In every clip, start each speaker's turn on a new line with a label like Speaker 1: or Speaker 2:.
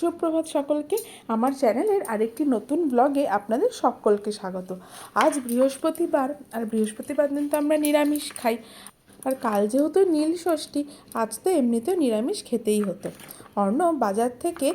Speaker 1: সুপ্রভাত সকলকে, আমার চ্যানেলের আরেকটি নতুন ব্লগে আপনাদের সকলকে স্বাগত। আজ বৃহস্পতিবার, আর বৃহস্পতিবার দিন তো আমরা নিরামিষ খাই। আর কাল যেহেতু নীল ষষ্ঠী, আজ তো এমনিতেও নিরামিষ খেতেই হতো। অর্ণ বাজার থেকে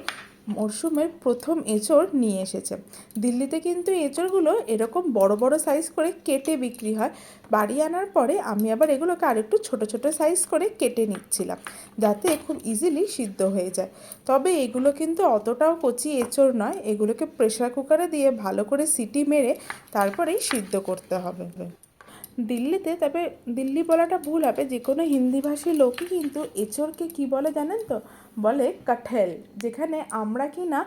Speaker 1: মরশুমের প্রথম এঁচড় নিয়ে এসেছে। দিল্লিতে কিন্তু এঁচড়গুলো এরকম বড় বড় সাইজ করে কেটে বিক্রি হয়। বাড়ি আনার পরে আমি আবার এগুলোকে আরেকটু ছোট ছোট সাইজ করে কেটে নিচ্ছিলাম, যাতে খুব ইজিলি সিদ্ধ হয়ে যায়। তবে এগুলো কিন্তু অতটাও কচি এঁচড় নয়, এগুলোকে প্রেশার কুকারে দিয়ে ভালো করে সিটি মেরে তারপরেই সিদ্ধ করতে হবে। দিল্লিতে, তবে দিল্লি বলাটা ভুল হবে। যে কোনো হিন্দিভাষী লোকই কিন্তু এঁচড়কে কি বলে জানেন তো? বলে কাঠেল, যেখানে আমরা কি না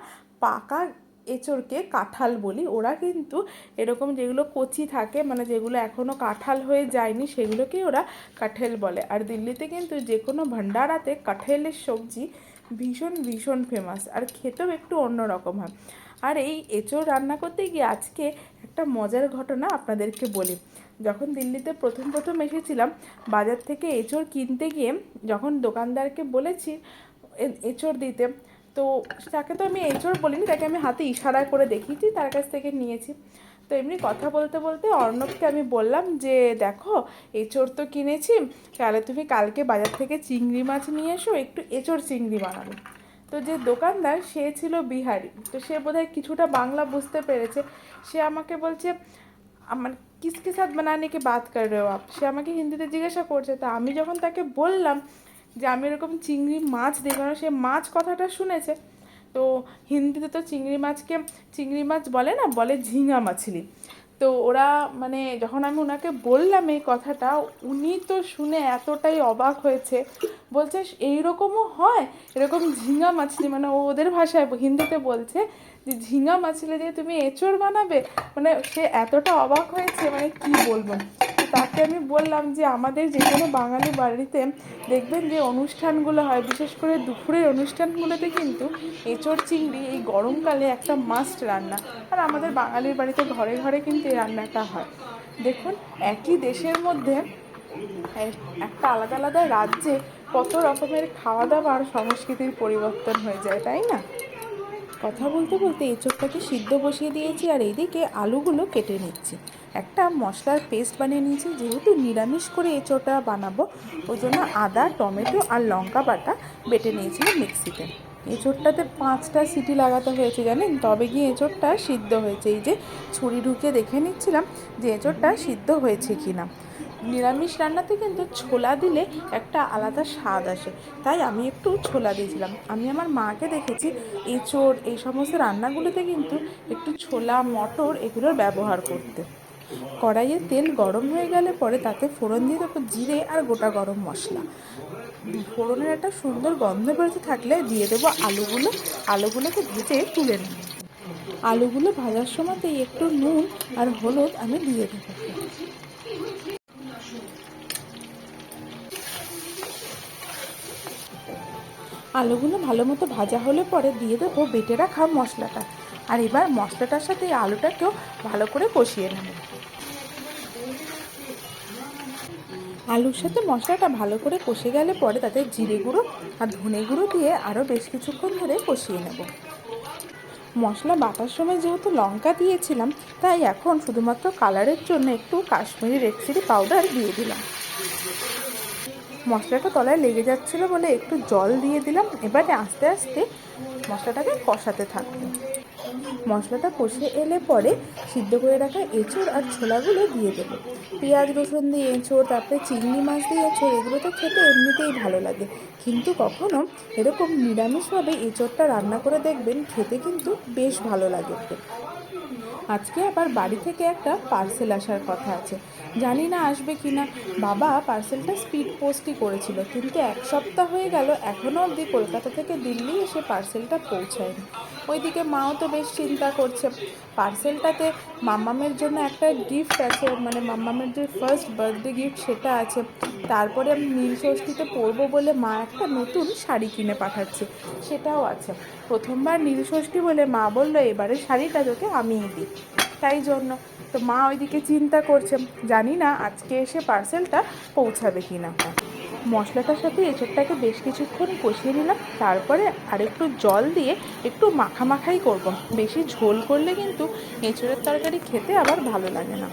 Speaker 1: পাকা এঁচড়কে কাঁঠাল বলি। ওরা কিন্তু এরকম যেগুলো কচি থাকে মানে যেগুলো এখনও কাঁঠাল হয়ে যায়নি, সেগুলোকেই ওরা কাঠেল বলে। আর দিল্লিতে কিন্তু যে কোনো ভান্ডারাতে কাঠেলের সবজি ভীষণ ভীষণ ফেমাস আর খেতেও একটু অন্যরকম হয়। আর এই এঁচড় রান্না করতে গিয়ে আজকে একটা মজার ঘটনা আপনাদেরকে বলি। যখন দিল্লিতে প্রথম প্রথম এসেছিলাম, বাজার থেকে এঁচড় কিনতে গিয়ে যখন দোকানদারকে বলেছি এঁচড় দিতে। তো তাকে তো আমি এঁচড় বলিনি, তাকে আমি হাতে ইশারা করে দেখিয়েছি, তার কাছ থেকে নিয়েছি। তো এমনি কথা বলতে বলতে অর্ণবকে আমি বললাম যে, দেখো, এঁচড় তো কিনেছি, তাহলে তুমি কালকে বাজার থেকে চিংড়ি মাছ নিয়ে এসো, একটু এঁচড় চিংড়ি বানাবে। তো যে দোকানদার, সে ছিল বিহারি। তো সে বোধহয় কিছুটা বাংলা বুঝতে পেরেছে। সে আমাকে বলছে, আমার কিসকে সাথ কি বাত কর রহে হো আপ? সে আমাকে হিন্দিতে জিজ্ঞাসা করছে। তা আমি যখন তাকে বললাম যে আমি এরকম চিংড়ি মাছ কারণ সে মাছ কথাটা শুনেছে। তো হিন্দিতে তো চিংড়ি মাছকে, চিংড়ি মাছ বলে না, বলে ঝিঙা মাছলি। তো ওরা মানে যখন আমি ওনাকে বললাম এই কথাটা, উনি তো শুনে এতটাই অবাক হয়েছে। বলছে, এইরকমও হয়? এরকম ঝিঙা মাছলি? মানে ওদের ভাষায় হিন্দিতে বলছে যে ঝিঙা মাছলি দিয়ে তুমি এঁচড় বানাবে? মানে সে এতটা অবাক হয়েছে মানে কি বলব? তাকে আমি বললাম যে, আমাদের যে কোনো বাঙালি বাড়িতে দেখবেন যে অনুষ্ঠানগুলো হয়, বিশেষ করে দুপুরের অনুষ্ঠানগুলোতে কিন্তু এঁচড় চিংড়ি এই গরমকালে একটা মাস্ট রান্না। আর আমাদের বাঙালির বাড়িতে ঘরে ঘরে কিন্তু এই রান্নাটা হয়। দেখুন, একই দেশের মধ্যে একটা আলাদা আলাদা রাজ্যে কত রকমের খাওয়া দাওয়া আর সংস্কৃতির পরিবর্তন হয়ে যায়, তাই না? কথা বলতে বলতে এঁচোড়টাকে সিদ্ধ বসিয়ে দিয়েছি আর এইদিকে আলুগুলো কেটে নিচ্ছি। একটা মশলার পেস্ট বানিয়ে নিয়েছি, যেহেতু নিরামিষ করে এঁচোড়টা বানাবো, ওই জন্য আদা, টমেটো আর লঙ্কা বাটা বেটে নিয়েছিলাম মিক্সিতে। এঁচোড়টাতে পাঁচটা সিটি লাগাতে হয়েছে জানেন? তবে গিয়ে এঁচোড়টা সিদ্ধ হয়েছে। এই যে ছুরি ঢুকে দেখে নিচ্ছিলাম যে এঁচোড়টা সিদ্ধ হয়েছে কি না নিরামিষ রান্নাতে কিন্তু ছোলা দিলে একটা আলাদা স্বাদ আসে। তাই আমি একটু ছোলা দিয়েছিলাম। আমি আমার মাকে দেখেছি, এঁচোড়, এই সমস্ত রান্নাগুলোতে কিন্তু একটু ছোলা, মটর এগুলোর ব্যবহার করতে। কড়াইয়ে তেল গরম হয়ে গেলে পরে তাতে ফোড়ন দিয়ে দেবো জিরে আর গোটা গরম মশলা। ফোড়নের একটা সুন্দর গন্ধ বেরোতে থাকলে দিয়ে দেবো আলুগুলো। আলুগুলোকে ভেজে তুলে নেব। আলুগুলো ভাজার সময়তেই একটু নুন আর হলুদ আমি দিয়ে দেবো। আলুগুলো ভালো মতো ভাজা হলে পরে দিয়ে দেবো বেটে রাখা মশলাটা। আর এবার মশলাটার সাথে আলুটাকেও ভালো করে কষিয়ে নেব। আলুর সাথে মশলাটা ভালো করে কষে গেলে পরে তাতে জিরে গুঁড়ো আর ধনে গুঁড়ো দিয়ে আরও বেশ কিছুক্ষণ ধরে কষিয়ে নেব। মশলা বাটার সময় যেহেতু লঙ্কা দিয়েছিলাম, তাই এখন শুধুমাত্র কালারের জন্য একটু কাশ্মীরি রেড চিলি পাউডার দিয়ে দিলাম। মশলাটা তলায় লেগে যাচ্ছিল বলে একটু জল দিয়ে দিলাম। এবারে আস্তে আস্তে মশলাটাকে কষাতে থাকব। মশলাটা কষে এলে পরে সিদ্ধ করে রাখা এঁচড় আর ছোলাগুলো দিয়ে দেবো। পেঁয়াজ, রসুন দিয়ে এঁচড়, তারপরে চিংড়ি মাছ দিয়ে এঁচড়, এগুলো তো খেতে এমনিতেই ভালো লাগে। কিন্তু কখনো এরকম নিরামিষভাবে এঁচড়টা রান্না করে দেখবেন, খেতে কিন্তু বেশ ভালো লাগে। আজকে আবার বাড়ি থেকে একটা পার্সেল আসার কথা আছে। জানি না আসবে কি না বাবা পার্সেলটা স্পিড পোস্টই করেছিল, কিন্তু এক সপ্তাহ হয়ে গেল এখনও অবধি কলকাতা থেকে দিল্লি এসে পার্সেলটা পৌঁছায়নি। ওইদিকে মাও তো বেশ চিন্তা করছে। পার্সেলটাতে মাম্মামের জন্য একটা গিফট আছে মানে মাম্মামের যে ফার্স্ট বার্থডে গিফট সেটা আছে। তারপরে আমি নীল ষষ্ঠীতে পরবো বলে মা একটা নতুন শাড়ি কিনে পাঠাচ্ছে, সেটাও আছে। প্রথমবার নীল ষষ্ঠী বলে মা বলল, এবারে শাড়িটা তোকে আমিই দিই। তাই জন্য তো মা ওইদিকে চিন্তা করছে, জানি না আজকে এসে পার্সেলটা পৌঁছাবে কি না মশলাটার সাথে এঁচোড়টাকে বেশ কিছুক্ষণ কষিয়ে নিলাম। তারপরে আরেকটু জল দিয়ে একটু মাখামাখাই করব। বেশি ঝোল করলে কিন্তু এঁচোড়ের তরকারি খেতে আবার ভালো লাগে না।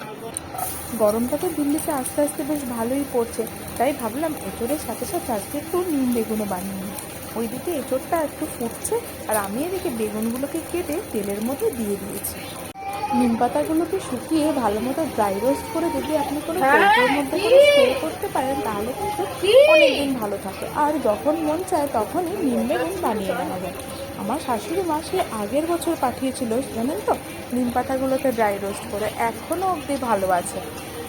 Speaker 1: গরমটা তো দিল্লিতে আস্তে আস্তে বেশ ভালোই পড়ছে। তাই ভাবলাম এঁচোড়ের সাথে সাথে আজকে একটু নিম বেগুনও বানিয়ে নিই। ওইদিকে এঁচোড়টা একটু ফুটছে আর আমি এদিকে বেগুনগুলোকে কেটে তেলের মধ্যে দিয়ে দিয়েছি। নিম পাতাগুলোকে শুকিয়ে ভালো মতো ড্রাই রোস্ট করে যদি আপনি কোনো কৌটোর মধ্যে করে স্টোর করতে পারেন তাহলে কিন্তু অনেকদিন ভালো থাকে। আর যখন মন চায় তখনই নিম বেগুন বানিয়ে নেওয়া যায়। আমার শাশুড়ি মা সে আগের বছর পাঠিয়েছিল জানেন তো? নিম পাতাগুলোকে ড্রাই রোস্ট করে এখনও অবধি ভালো আছে।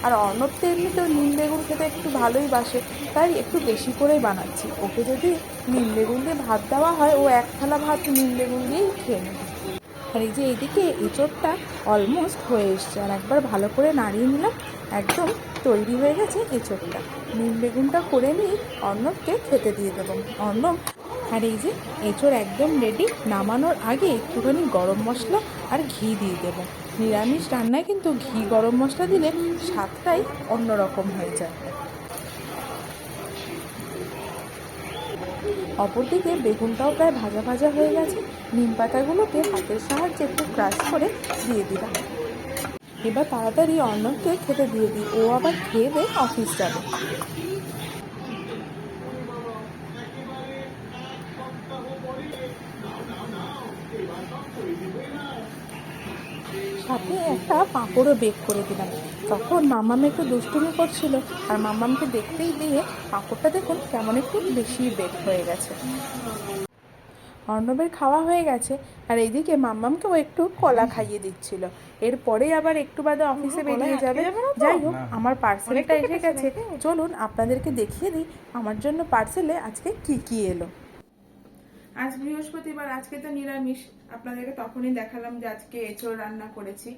Speaker 1: আর অর্ণব তো এমনিতেও নিম বেগুন খেতে একটু ভালোই বাসে তাই একটু বেশি করেই বানাচ্ছি। ওকে যদি নিম বেগুন দিয়ে ভাত দেওয়া হয় ও এক থালা ভাত নিম বেগুন দিয়েই খেয়ে নেবে। আর এই যে এইদিকে এঁচোড়টা অলমোস্ট হয়ে এসছে। আর একবার ভালো করে নাড়িয়ে নিলাম, একদম তৈরি হয়ে গেছে এঁচোড়টা। নিম বেগুনটা করে নিয়ে অর্ণবকে খেতে দিয়ে দেবো। অর্ণব, আর এই যে এঁচোড় একদম রেডি নামানোর আগে একটুখানি গরম মশলা আর ঘি দিয়ে দেবো। নিরামিষ রান্নায় কিন্তু ঘি গরম মশলা দিলে স্বাদটাই অন্যরকম হয়ে যায়। অপরদিকে বেগুনটাও প্রায় ভাজা ভাজা হয়ে গেছে। নিম পাতাগুলোকে হাতের সাহায্যে একটু ক্রাশ করে দিয়ে দিলাম। এবার তাড়াতাড়ি অর্ণবকে খেতে দিয়ে দিই। ও আবার খেয়ে দিয়ে অফিস যাবে। একটা পাঁপড়ও বেক করে দিলাম। তখন মামাম একটু দুষ্টুমি করছিল আর মামামকে দেখতেই দিয়ে পাঁপড়টা দেখুন কেমন একটু বেশি বেক হয়ে গেছে। অর্ণবের খাওয়া হয়ে গেছে আর এইদিকে মাম্মামকেও একটু কলা খাইয়ে দিচ্ছিল। এরপরে আবার একটু বাদে অফিসে বেরিয়ে যাবে। যাই হোক আমার পার্সেলটা এসে গেছে। চলুন আপনাদেরকে দেখিয়ে দিই আমার জন্য পার্সেলে আজকে কি কি এলো। আজ বৃহস্পতিবার আজকে তো নিরামিষ। আপনাদেরকে তখনই দেখালাম যে আজকে এঁচড় রান্না করেছি।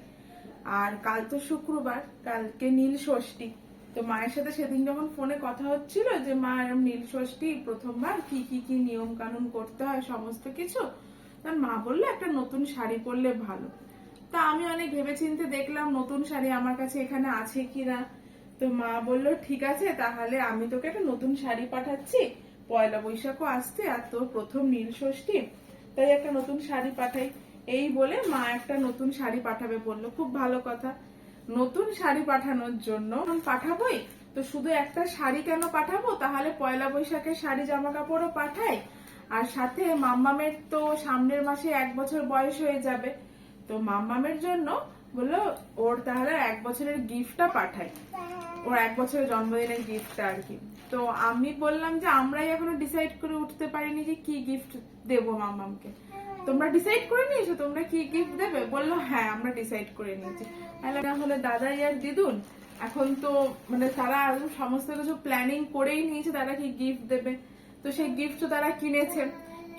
Speaker 1: আর কাল তো শুক্রবার, কালকে নীল ষষ্ঠী। তো মায়ের সাথে সেদিন যখন ফোনে কথা হচ্ছিল যে, মা, এরম নীল ষষ্ঠী, প্রথমবার কি কি কি নিয়ম কানুন করতে হয়, সমস্ত কিছু? তার মা বলল, একটা নতুন শাড়ি পরলে ভালো। তা আমি অনেক ভেবেচিন্তে দেখলাম, নতুন শাড়ি আমার কাছে এখানে আছে কিনা। তো মা বলল, ঠিক আছে, তাহলে আমি তোকে একটা নতুন শাড়ি পাঠাচ্ছি। পয়লা বৈশাখও আসতে আর তোর প্রথম নীল ষষ্ঠী। তাই একটা নতুন শাড়ি পাঠাই। এই বলে মা একটা নতুন শাড়ি পাঠাবে বলল। খুব ভালো কথা। নতুন শাড়ি পাঠানোর জন্য পাঠাবোই? তো শুধু একটা শাড়ি কেন পাঠাবো? তাহলে পয়লা বৈশাখে শাড়ি জামা কাপড়ও পাঠাই। আর সাথে মাম্মামের তো সামনের মাসে এক বছর বয়স হয়ে যাবে। তো মাম্মামের জন্য বলল, ওর তাহলে এক বছরের গিফটটা পাঠাই। ওর এক বছরের জন্মদিনের গিফটটা আর কি। তো আমি বললাম যে আমরাই এখনও ডিসাইড করে উঠতে পারিনি যে কি গিফট দেবো মাম্মামকে। তোমরা ডিসাইড করে নিয়েছো, তোমরা কি গিফট দেবে? বলল হ্যাঁ আমরা ডিসাইড করে নিয়েছি। তাহলে দাদাই আর দিদুন, এখন তো মানে তারা সমস্ত কিছু প্ল্যানিং করেই নিয়েছে, তারা কি গিফট দেবে? তো সেই গিফট তো তারা কিনেছে।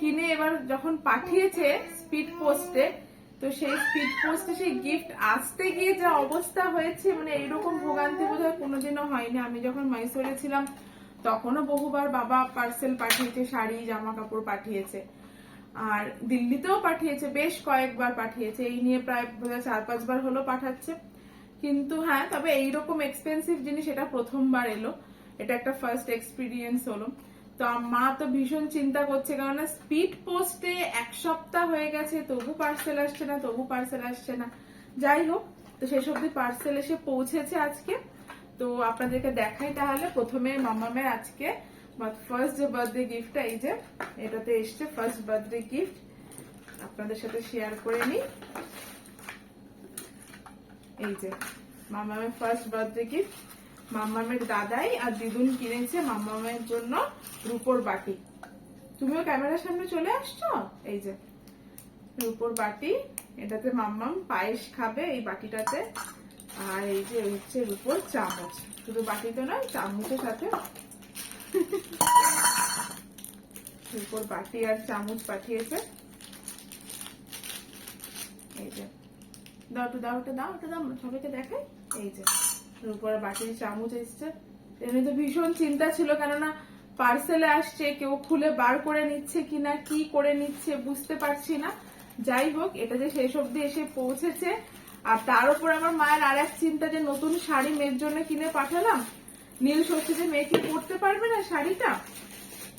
Speaker 1: কিনে এবার যখন পাঠিয়েছে স্পিড পোস্টে তো সেই স্পিড পোস্টে সেই গিফট আসতে গিয়ে যা অবস্থা হয়েছে মানে এইরকম ভোগান্তি বোধ হয় কোনোদিনও হয়নি। আমি যখন মাইসোরে ছিলাম, তখনও বহুবার বাবা পার্সেল পাঠিয়েছে, শাড়ি জামা কাপড় পাঠিয়েছে। আর দিল্লিতেও পাঠিয়েছে, বেশ কয়েকবার পাঠিয়েছে। এই নিয়ে প্রায় চার পাঁচবার হলো পাঠাচ্ছে। কিন্তু হ্যাঁ তবে এইরকম এক্সপেন্সিভ জিনিস এটা প্রথমবার এলো। এটা একটা ফার্স্ট এক্সপিরিয়েন্স হলো। তো মা তো ভীষণ চিন্তা করছে, কেননা স্পিড পোস্টে এক সপ্তাহ হয়ে গেছে, তবু পার্সেল আসছে না, তবু পার্সেল আসছে না। যাই হোক, তো শেষ অব্দি পার্সেল এসে পৌঁছেছে আজকে। তো আপনাদেরকে দেখাই তাহলে। প্রথমে মামামের আজকে ফার্স্ট যে বার্থডে গিফটটা এই যে, এটাতে এসছে ফার্স্ট বার্থডে গিফট আপনাদের সাথে শেয়ার করে নিই। এই যে, মামামের ফার্স্ট বার্থডে গিফট মামামের দাদাই আর দিদুন কিনেছে মামামের জন্য রূপোর বাটি। তুমিও ক্যামেরার সামনে চলে আসছো? এই যে, রূপোর বাটি। এটাতে মাম্মাম পায়েস খাবে এই বাটিটাতে। আর এই যে হচ্ছে রূপোর চামচ। শুধু বাটিতে নয়, চামচের সাথে বাটি আর চামচ পাঠিয়েছে। এই যে। দাও দাও ওটা দাও ওটা দাও, সবাইকে দেখাই। এই যে। রূপোর বাটির চামচ এসছে। এমনি তো ভীষণ চিন্তা ছিল, কেননা পার্সেলে আসছে, কেউ খুলে বার করে নিচ্ছে কিনা কি করে নিচ্ছে বুঝতে পারছি না। যাই হোক, এটা যে শেষ অব্দি এসে পৌঁছেছে। আর তার উপর আমার মায়ের আর এক চিন্তা যে নতুন শাড়ি মেয়ের জন্য কিনে পাঠালাম নীল ষষ্ঠীতে মেয়ে কি পরতে পারবে না শাড়িটা?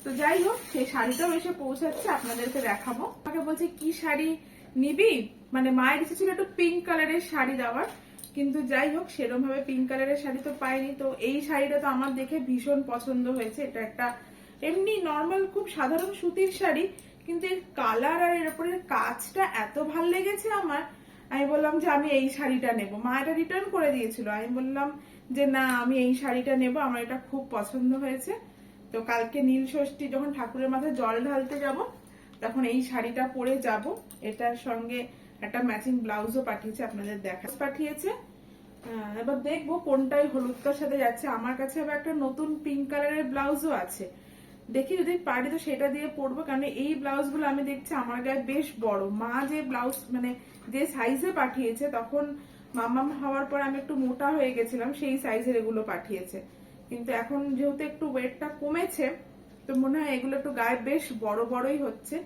Speaker 1: তো যাই হোক, সেই শাড়িটাও এসে পৌঁছাচ্ছে, আপনাদেরকে দেখাবো। আমাকে বলছে, কি শাড়ি নিবি? মানে মায়ের ইচ্ছে ছিল একটু পিঙ্ক কালারের শাড়ি দেওয়ার, কিন্তু যাই হোক সেরকম ভাবে পিঙ্ক কালারের শাড়ি তো পাইনি। তো এই শাড়িটা তো আমার দেখে ভীষণ পছন্দ হয়েছে। এটা একটা এমনি নর্মাল খুব সাধারণ সুতির শাড়ি, কিন্তু এর কালার আর এর উপরের কাজটা এত ভালো লেগেছে আমার। আমি বললাম যে, আমি এই শাড়িটা নেব। মা এটা রিটার্ন করে দিয়েছিল। আমি বললাম যে, না, আমি এই শাড়িটা নেব, আমার এটা খুব পছন্দ হয়েছে। তো কালকে নীল ষষ্ঠী যখন ঠাকুরের মাথায় জল ঢালতে যাব, তখন এই শাড়িটা পরে যাব। এটার সঙ্গে একটা ম্যাচিং ব্লাউজও পাঠিয়েছে, আপনাদের দেখা পাঠিয়েছে। এবার দেখব কোনটাই হলুদটার সাথে যাচ্ছে। আমার কাছে আবার একটা নতুন পিঙ্ক কালারের ব্লাউজও আছে। দেখি যদি পারি তো সেটা দিয়ে পরবো, কারণ এই ব্লাউজগুলো আমি দেখছি আমার গায়ে বেশ বড়। মা যে ব্লাউজ মানে যে সাইজে পাঠিয়েছে, তখন মামাম হওয়ার পর আমি একটু মোটা হয়ে গেছিলাম, সেই সাইজের এগুলো পাঠিয়েছে। কিন্তু এখন যেহেতু একটু ওয়েটটা কমেছে, তো মনে হয় এগুলো একটু গায়ে বেশ বড় বড়ই হচ্ছে।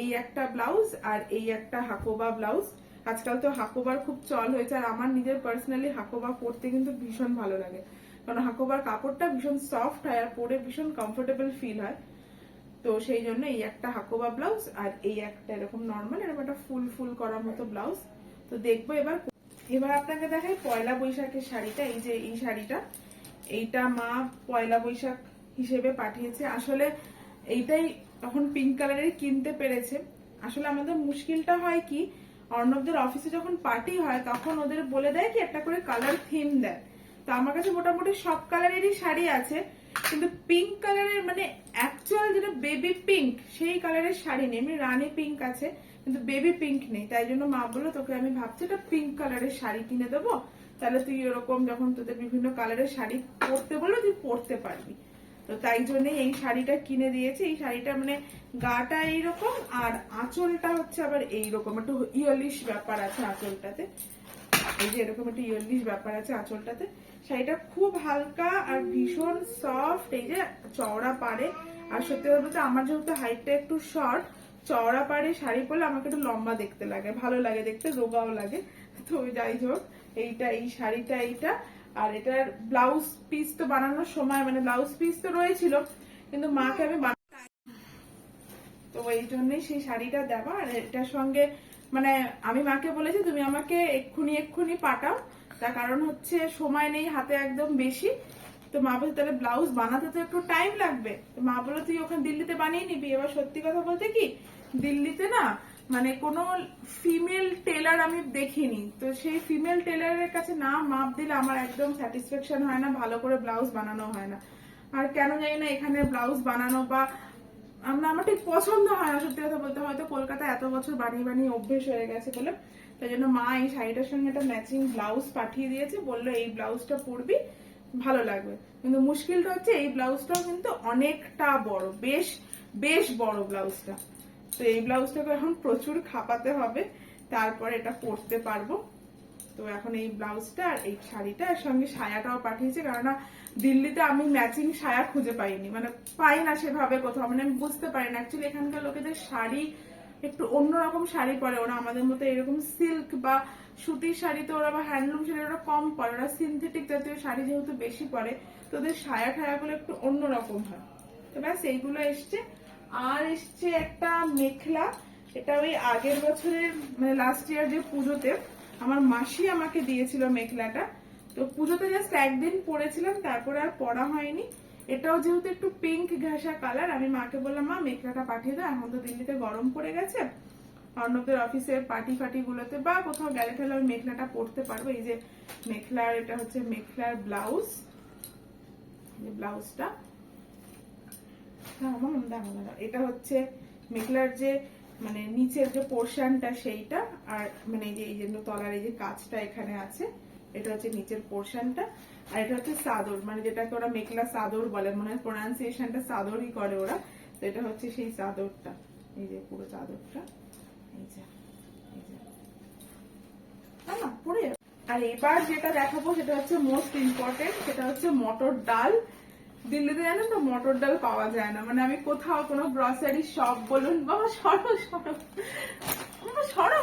Speaker 1: এই একটা ব্লাউজ আর এই একটা হাকোবা ব্লাউজ আজকাল তো হাকোবার খুব চল হয়েছে, আর আমার নিজের পার্সোনালি হাকোবা পরতে কিন্তু ভীষণ ভালো লাগে। কারণ হাকোবার কাপড়টা ভীষণ সফট হয় আর পরে ভীষণ কমফোর্টেবল ফিল হয়। তো সেই জন্য এই একটা হাকোবা ব্লাউজ আর এই একটা এরকম নর্মাল এরকম একটা ফুল ফুল করার মতো ব্লাউজ তো দেখব এবার এবার আপনাকে দেখাই পয়লা বৈশাখের শাড়িটা, এই যে এই শাড়িটা। এইটা মা পয়লা বৈশাখ হিসেবে পাঠিয়েছে। আসলে এইটাই তখন পিঙ্ক কালারের কিনতে পেরেছে। আসলে আমাদের মুশকিলটা হয় কি, অর্ণবদের অফিসে যখন পার্টি হয়, তখন ওদের বলে দেয় কি, একটা করে কালার থিম দেয়। তো আমার কাছে মোটামুটি সব কালারেরই শাড়ি আছে, কিন্তু পিঙ্ক কালারের মানে অ্যাকচুয়াল যেটা বেবি পিঙ্ক সেই কালারের শাড়ি নেই। এমনি রানী পিঙ্ক আছে। কিন্তু বেবি পিঙ্ক নেই, তাই জন্য মা বলল, তোকে আমি ভাবছি একটা পিঙ্ক কালারের শাড়ি কিনে দেবো। তাহলে তুই এরকম যখন তোদের বিভিন্ন কালারের শাড়ি পরতে বলল, তুই পরতে পারবি। তো তাই জন্য এই শাড়িটা কিনে দিয়েছে। এই শাড়িটা মানে গাটা এইরকম, আর আঁচলটা হচ্ছে আবার এইরকম। একটু ইয়লিশ ব্যাপার আছে আঁচলটাতে। এই যে এরকম একটা ইয়লিশ ব্যাপার আছে আঁচলটাতে। শাড়িটা খুব হালকা আর ভীষণ সফট এই যে চওড়া পারে আর সত্যি কথা বলতে আমার যেহেতু হাইটটা একটু শর্ট চওড়া পারে শাড়ি পরলে আমাকে একটু লম্বা দেখতে লাগে, ভালো লাগে দেখতে, রোগাও লাগে। তো যাই হোক, এইটা, এই শাড়িটা, এইটা। আর এটার ব্লাউজ পিস তো বানানোর সময় মানে ব্লাউজ পিস তো রয়েছিল, কিন্তু মাকে আমি তো এই জন্যই সেই শাড়িটা দেওয়া। আর এটার সঙ্গে মানে আমি মাকে বলেছি, তুমি আমাকে এক্ষুনি এক্ষুনি পাঠাও। তার কারণ হচ্ছে সময় নেই, হাতে একদম বেশি। তো মা বলছে, তাহলে ব্লাউজ বানাতে তো একটু টাইম লাগবে। তো মা বলল, তুই ওখানে দিল্লিতে বানিয়ে নিবি। এবার সত্যি কথা বলতে কি, দিল্লিতে না মানে কোনো ফিমেল টেলার আমি দেখিনি। তো সেই ফিমেল টেলারের কাছে না মাপ দিলে আমার একদম স্যাটিসফ্যাকশন হয় না, ভালো করে ব্লাউজ বানানো হয় না। আর কেন জানি না এখানে ব্লাউজ বানানো বা আমরা, আমার ঠিক পছন্দ হয় না, সত্যি কথা বলতে। হয়তো কলকাতা এত বছর বানিয়ে বানিয়ে অভ্যেস হয়ে গেছে বলে। তাই জন্য মা এই শাড়িটার সঙ্গে একটা ম্যাচিং ব্লাউজ পাঠিয়ে দিয়েছে। বলল, এই ব্লাউজটা পরবি ভালো লাগবে। কিন্তু মুশকিলটা হচ্ছে এই ব্লাউজটাও কিন্তু অনেকটা বড়, বেশ বেশ বড় ব্লাউজটা। তো এই ব্লাউজটাকে এখন প্রচুর খাপাতে হবে, তারপর এটা পরতে পারব। তো এখন এই ব্লাউজটা আর এই শাড়িটা এর সঙ্গে সায়াটাও পাঠিয়েছে, কেননা দিল্লিতে আমি ম্যাচিং সায়া খুঁজে পাইনি। মানে পাই না সেভাবে কোথাও মানে আমি বুঝতে পারি না। অ্যাকচুয়ালি এখানকার লোকেদের শাড়ি একটু অন্যরকম শাড়ি পরে ওরা আমাদের মতো এরকম সিল্ক বা সুতির শাড়ি তো ওরা বা হ্যান্ডলুম শাড়ি ওরা কম পরে। ওরা সিনথেটিক জাতীয় শাড়ি যেহেতু বেশি পরে, তো ওদের সায়া ঠায়াগুলো একটু অন্যরকম হয়। তো ব্যাস, এইগুলো এসছে। আর এসছে একটা মেখলা। এটা ওই আগের বছরের মানে লাস্ট ইয়ার যে পুজোতে আমার মাসি আমাকে দিয়েছিল মেখলাটা। তো পুজোতে জাস্ট একদিন পরেছিলাম, তারপরে আর পরা হয়নি। এটাও যেহেতু একটু পিঙ্ক ঘাসা কালার আমি মাকে বললাম, মা মেখলাটা পাঠিয়ে দাও, এখন তো দিল্লিতে গরম পড়ে গেছে। অর্ণবের অফিসের পার্টি ফার্টি গুলোতে বা কোথাও গেলে ফেলে আমি মেখলাটা পরতে পারব। এই যে মেখলার এটা হচ্ছে মেখলার ব্লাউজ ব্লাউজটা। এটা হচ্ছে মেখলার যে মানে নিচের যে পোর্শনটা সেইটা, আর মানে এই যে এই যে তলার এই যে কাজটা এখানে আছে, এটা হচ্ছে নিচের পোর্শনটা আর এটা হচ্ছে সাদর মানে যেটাকে ওরা মেখলা সাদর বলে মনে হয় প্রোনাউন্সিয়েশনটা সাদরই করে ওরা। তো এটা হচ্ছে সেই চাদরটা এই যে পুরো চাদরটা এই যে না, না, পরে আর এবার যেটা দেখাবো সেটা হচ্ছে মোস্ট ইম্পর্টেন্ট সেটা হচ্ছে মটর ডাল। দিল্লিতে জানেন তো মটর ডাল পাওয়া যায় না। মানে আমি কোথাও কোনো গ্রসারি শপ বলুন বাবা সরো সরো। সরো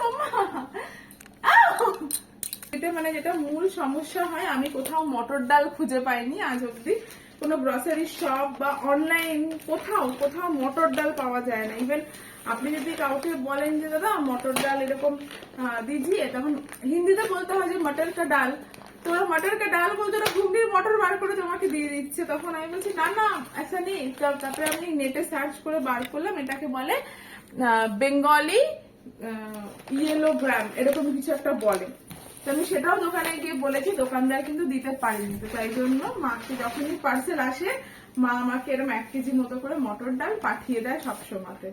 Speaker 1: আউ! মানে যেটা মূল সমস্যা হয়, আমি কোথাও মটর ডাল খুঁজে পাইনি আজ অব্দি কোনো গ্রসারি শপ বা অনলাইন কোথাও কোথাও মটর ডাল পাওয়া যায় না। ইভেন আপনি যদি কাউকে বলেন যে, দাদা, মটর ডাল এরকম দিজিয়ে তখন হিন্দিতে বলতে হয় যে, মটর কা ডাল তো ওরা মটর কা ডাল বলতে ওরা ঘুগনির মটর বার করে তোমাকে দিয়ে দিচ্ছে। তখন আমি বলছি, না না আচ্ছা নেই তারপরে আমি নেটে সার্চ করে বার করলাম। এটাকে বলে বেঙ্গলি ইয়েলো গ্রাম এরকম কিছু একটা বলে। তো আমি সেটাও দোকানে গিয়ে বলেছি, দোকানদার কিন্তু দিতে পারেনি। তো তাই জন্য মাকে যখনই পার্সেল আসে, মা আমাকে এরকম এক কেজি মতো করে মটর ডাল পাঠিয়ে দেয় সবসময়তে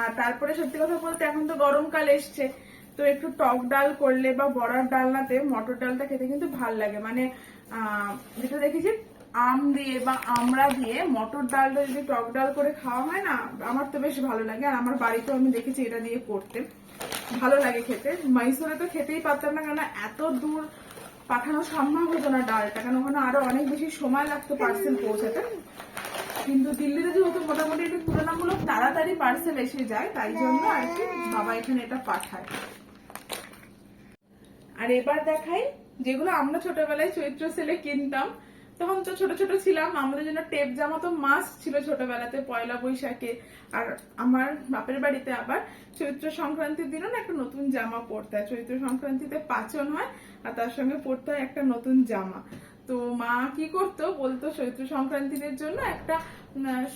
Speaker 1: আর তারপরে সত্যি কথা বলতে এখন তো গরমকাল এসছে, তো একটু টক ডাল করলে বা বড়ার ডালনাতে মটর ডালটা খেতে কিন্তু ভালো লাগে। মানে যেটা দেখেছি, আম দিয়ে বা আমড়া দিয়ে মটর ডালটা যদি টক ডাল করে খাওয়া হয় না, আমার তো বেশ ভালো লাগে। আর আমার বাড়িতেও আমি দেখেছি এটা দিয়ে করতে। ভালো লাগে খেতে। মাইসোরে তো খেতেই পারতাম না কেন এত দূর পাঠানো সম্ভব হতো না ডালটা কেন ওখানে আরও অনেক বেশি সময় লাগতো পার্সেল পৌঁছাতে। কিন্তু দিল্লিতে যেহেতু মোটামুটি একটু তুলনামূলক তাড়াতাড়ি পার্সেল এসে যায়, তাই জন্য আর কি বাবা এখানে এটা পাঠায়। আর এবার দেখাই যেগুলো আমরা ছোটবেলায় চৈত্র সেলে কিনতাম। তখন তো ছোট ছোট ছিলাম, আমাদের জন্য টেপ জামা তো মাস ছিল ছোটবেলাতে, পয়লা বৈশাখে। আর আমার বাপের বাড়িতে আবার চৈত্র সংক্রান্তির দিনও না একটা নতুন জামা পরতে হয়। চৈত্র সংক্রান্তিতে পাচন হয়, আর তার সঙ্গে পরতে হয় একটা নতুন জামা। তো মা কি করতো, বলতো চৈত্র সংক্রান্তিদের জন্য একটা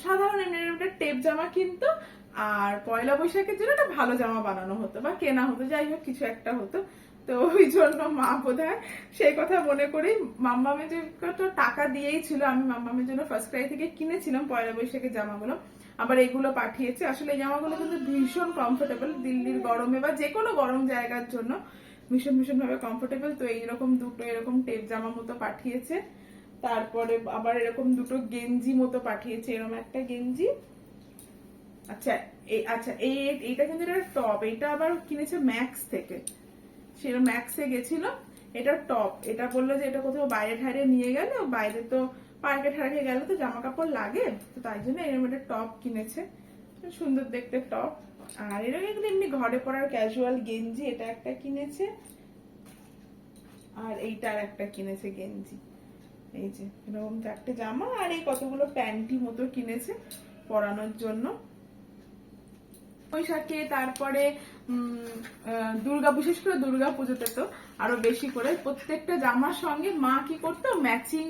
Speaker 1: সাধারণ একটা টেপ জামা কিনতো, আর পয়লা বৈশাখের জন্য একটা ভালো জামা বানানো হতো বা কেনা হতো, যাই হোক, কিছু একটা হতো। তো ওই জন্য মা বোধ সেই কথা মনে করি মাম্মামের যে কত টাকা দিয়েই ছিল, আমি মাম্মামের জন্য ফার্স্ট ক্রাই থেকে কিনেছিলাম পয়লা বৈশাখের জামাগুলো। আবার এগুলো পাঠিয়েছে। আসলে এই জামাগুলো কিন্তু ভীষণ কমফোর্টেবল দিল্লির গরমে বা যে কোনো গরম জায়গার জন্য ভীষণ ভীষণ ভাবে কমফোর্টেবল তো এইরকম দুটো এরকম টেপ জামা মতো পাঠিয়েছে। তারপরে আবার এরকম দুটো গেঞ্জি মতো পাঠিয়েছে। এরকম একটা গেঞ্জি। আচ্ছা এই আচ্ছা এই, এইটা কিন্তু টপ এটা আবার কিনেছে ম্যাক্স থেকে। সেটা ম্যাক্সে গেছিল। এটা টপ এটা বলল যে এটা কোথাও বাইরে ঠাইরে নিয়ে গেল, বাইরে তো পার্কে ঠার্কে গেলে, তো জামা কাপড় লাগে, তো তাই জন্য এরকম একটা টপ কিনেছে। সুন্দর দেখতে টপ আর এরকম এগুলো এমনি ঘরে পরার ক্যাজুয়াল গেঞ্জি, এটা একটা কিনেছে। আর এইটার একটা কিনেছে গেঞ্জি। এই যে এরকম চারটে জামা, আর এই কতগুলো প্যান্টি মতো কিনেছে পরানোর জন্য। বৈশাখে তারপরে দুর্গা বিশেষ করে দুর্গা পুজোতে তো আরও বেশি করে প্রত্যেকটা জামার সঙ্গে মা কি করতো? ম্যাচিং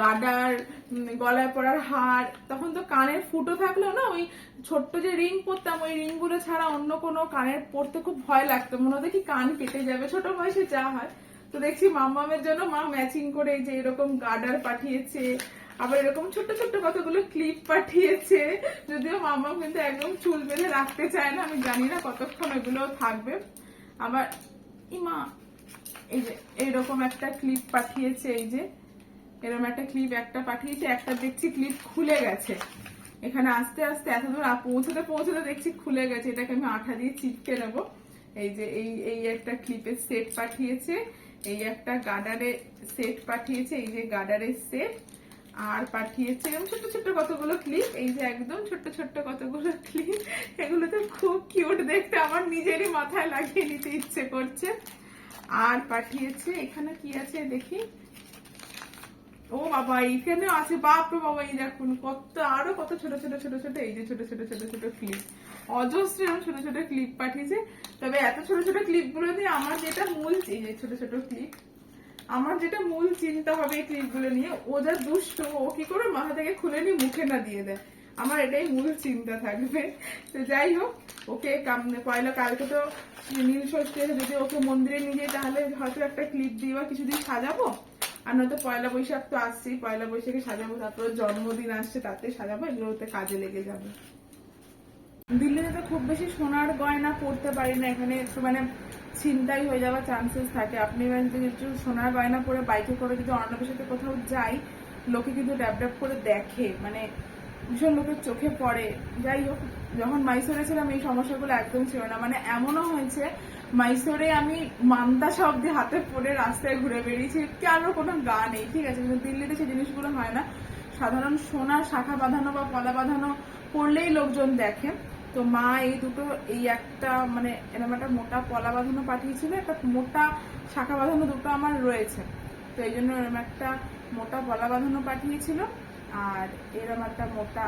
Speaker 1: গার্ডার উম, গলায় পরার হার। তখন তো কানের ফুটো থাকল না ওই ছোট্ট যে রিং পরতাম ওই রিংগুলো ছাড়া অন্য কোনো কানের পরতে খুব ভয় লাগতো। মনে হতো কি কান কেটে যাবে ছোট বয়সে যা হয়। তো দেখছি মামামের জন্য মা ম্যাচিং করে যে এরকম গার্ডার পাঠিয়েছে। আবার এরকম ছোট্ট ছোট্ট কতগুলো ক্লিপ পাঠিয়েছে। যদিও মামা কিন্তু একদম চুল বেঁধে রাখতে চায় না, আমি জানি না কতক্ষণ এগুলো থাকবে। আবার ইমা, এই যে এইরকম একটা ক্লিপ পাঠিয়েছে, এই যে এরকম একটা ক্লিপ একটা পাঠিয়েছে, একটা দেখছি ক্লিপ খুলে গেছে। এখানে আস্তে আস্তে এত দূর পৌঁছতে পৌঁছতে দেখছি খুলে গেছে, এটাকে আমি আঠা দিয়ে চিপকে নেব। এই যে এই এই একটা ক্লিপের সেট পাঠিয়েছে, এই একটা গার্ডারে সেট পাঠিয়েছে, এই যে গার্ডারের সেট আর পাঠিয়েছে এরকম ছোট্ট ছোট্ট কতগুলো ক্লিপ এই যে একদম ছোট্ট ছোট্ট কতগুলো ক্লিপ এগুলো তো খুব কিউট দেখতে। আমার নিজেরই মাথায় লাগিয়ে নিতে ইচ্ছে করছে। আর পাঠিয়েছে, এখানে কি আছে দেখি? ও বাবা এইখানে আছে। বাপরে বাবা, এই দেখুন কত, আরও কত ছোট ছোট ছোট ছোট, এই যে ছোট ছোট ছোট ছোট ক্লিপ অজস্র ছোট ছোট ক্লিপ পাঠিয়েছে। তবে এত ছোট ছোট ক্লিপগুলো দিয়ে আমার যেটা মূল এই যে ছোট ছোট ক্লিপ আমার যেটা মূল চিন্তা হবে এই ক্লিপগুলো নিয়ে, ও যা দুষ্ট, ও কি করে মাথা থেকে খুলে নিয়ে মুখে না দিয়ে দেয়? আমার এটাই মূল চিন্তা থাকবে। তো যাই হোক, ওকে পয়লা কালকে তো নীল ষষ্ঠী যদি ওকে মন্দিরে নিয়ে যাই, তাহলে হয়তো একটা ক্লিপ দিয়ে বা কিছুদিন সাজাবো। আর নয়তো পয়লা বৈশাখ তো আসছেই, পয়লা বৈশাখে সাজাবো, তারপর জন্মদিন আসছে, তাতে সাজাবো এগুলোতে কাজে লেগে যাবে। দিল্লিতে তো খুব বেশি সোনার গয়না পরতে পারি না, এখানে একটু মানে ছিনতাই হয়ে যাওয়ার চান্সেস থাকে। আপনি এবার যদি একটু সোনার গয়না পরে বাইকে করে যদি অর্ণবের সাথে কোথাও যাই, লোকে কিন্তু ড্যাব ড্যাব করে দেখে মানে ভীষণ লোকের চোখে পড়ে। যাই হোক, যখন মাইসোরে ছিলাম এই সমস্যাগুলো একদম ছিল না। মানে এমনও হয়েছে মাইসোরে আমি মান্তা শব্দে হাতে পরে রাস্তায় ঘুরে বেরিয়েছি কেন কোনো গা নেই, ঠিক আছে? কিন্তু দিল্লিতে সেই জিনিসগুলো হয় না। সাধারণ সোনা, শাখা বাঁধানো বা পলা বাঁধানো পড়লেই লোকজন দেখে। তো মা এই দুটো, এই একটা মানে এরকম একটা মোটা পলা বাঁধানো পাঠিয়েছিল, একটা মোটা শাখা বাঁধানো দুটো আমার রয়েছে। তো এই জন্য এরকম একটা মোটা পলা বাঁধানো পাঠিয়েছিল, আর এরকম একটা মোটা,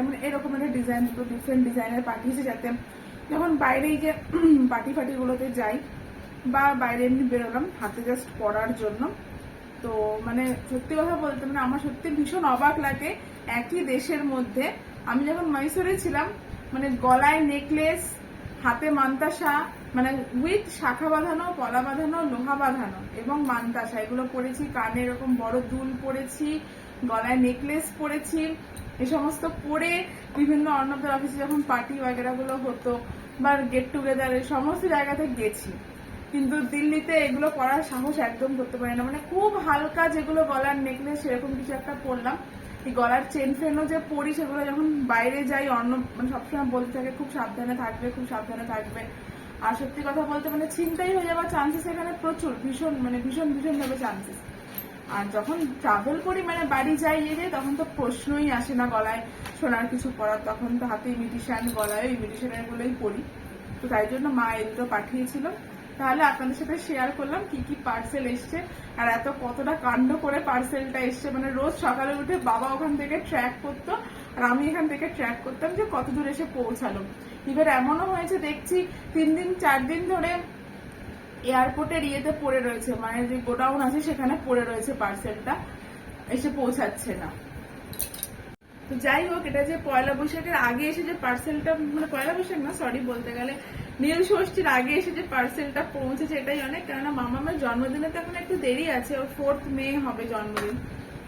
Speaker 1: এমন এরকম একটা ডিজাইন, দুটো ডিফারেন্ট ডিজাইনের পাঠিয়েছে যাতে যখন বাইরে যে পার্টি ফাটিগুলোতে যাই বা বাইরে এমনি বেরোলাম, হাতে জাস্ট পরার জন্য। তো মানে সত্যি কথা বলতে মানে আমার সত্যি ভীষণ অবাক লাগে, একই দেশের মধ্যে। আমি যখন মহীশূরে ছিলাম মানে গলায় নেকলেস হাতে মান্তাসা মানে উইথ শাখা বাঁধানো, পলা বাঁধানো, লোহা বাঁধানো এবং মান্তাসা। এগুলো পরেছি, কানে এরকম বড় দুল পরেছি, গলায় নেকলেস পরেছি। এ সমস্ত পরে বিভিন্ন অন্নদের অফিসে যখন পার্টি গুলো হতো বা গেট টুগেদার সমস্ত জায়গাতে গেছি। কিন্তু দিল্লিতে এগুলো পরার সাহস একদম করতে পারি না। মানে খুব হালকা যেগুলো গলার নেকলেস সেরকম কিছু একটা পরলাম। এই গলার চেন ফেনও যে পরি, সেগুলো যখন বাইরে যাই, অন্য মানে সবসময় বলতে থাকে, খুব সাবধানে থাকবে, খুব সাবধানে থাকবে। আর সত্যি কথা বলতে মানে চিন্তাই হয়ে যাওয়ার চান্সেস এখানে প্রচুর, ভীষণ মানে ভীষণ ভীষণ ভাবে চান্সেস আর যখন ট্রাভেল করি মানে বাড়ি যাই ইয়ে যাই তখন তো প্রশ্নই আসে না গলায় সোনার কিছু পরার, তখন তো হাতে ইমিটেশন গলায় ইমিটেশনের গুলোই পরি। তো তাই জন্য মা এই পাঠিয়েছিল। তাহলে আপনাদের সাথে শেয়ার করলাম কি কি পার্সেল এসছে আর এত কতটা কাণ্ড করে পার্সেলটা এসছে। মানে রোজ সকালে উঠে বাবা ওখান থেকে ট্র্যাক করতো আর আমি এখান থেকে ট্র্যাক করতাম যে কত দূর এসে পৌঁছালো। এবার এমনও হয়েছে, দেখছি তিন দিন, চার দিন ধরে এয়ারপোর্টের ইয়েতে পড়ে রয়েছে। মানে যে গোডাউন আছে সেখানে পড়ে রয়েছে পার্সেলটা এসে পৌঁছাচ্ছে না। তো যাই হোক, এটা যে পয়লা বৈশাখের আগে এসে যে পার্সেলটা মানে পয়লা বৈশাখ না সরি বলতে গেলে নীল ষষ্ঠীর আগে এসে যে পার্সেলটা পৌঁছেছে এটাই অনেক, কেননা মামা মামামের জন্মদিনে তো এখন একটু দেরি আছে, ওর ফোর্থ মে হবে জন্মদিন।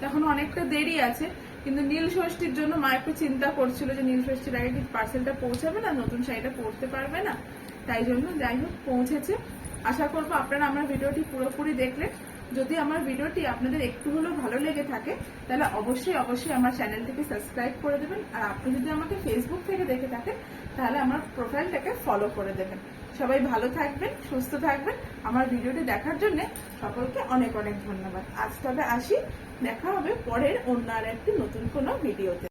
Speaker 1: তখন অনেকটা দেরি আছে, কিন্তু নীল ষষ্ঠীর জন্য মা একটু চিন্তা করছিল যে নীল ষষ্ঠীর আগে কি পার্সেলটা পৌঁছাবে না, নতুন শাড়িটা পরতে পারবে না। তাই জন্য যাই হোক, পৌঁছেছে। আশা করব আপনারা আমার ভিডিওটি পুরোপুরি দেখলেন। যদি আমার ভিডিওটি আপনাদের একটু হলেও ভালো লেগে থাকে, তাহলে অবশ্যই অবশ্যই আমার চ্যানেলটিকে সাবস্ক্রাইব করে দেবেন। আর আপনি যদি আমাকে ফেসবুক থেকে দেখে থাকেন, তাহলে আমার প্রোফাইলটাকে ফলো করে দেবেন। সবাই ভালো থাকবেন, সুস্থ থাকবেন। আমার ভিডিওটি দেখার জন্য সকলকে অনেক অনেক ধন্যবাদ। আজ তবে আসি। দেখা হবে পরের অন্য আর একটি নতুন কোনো ভিডিওতে।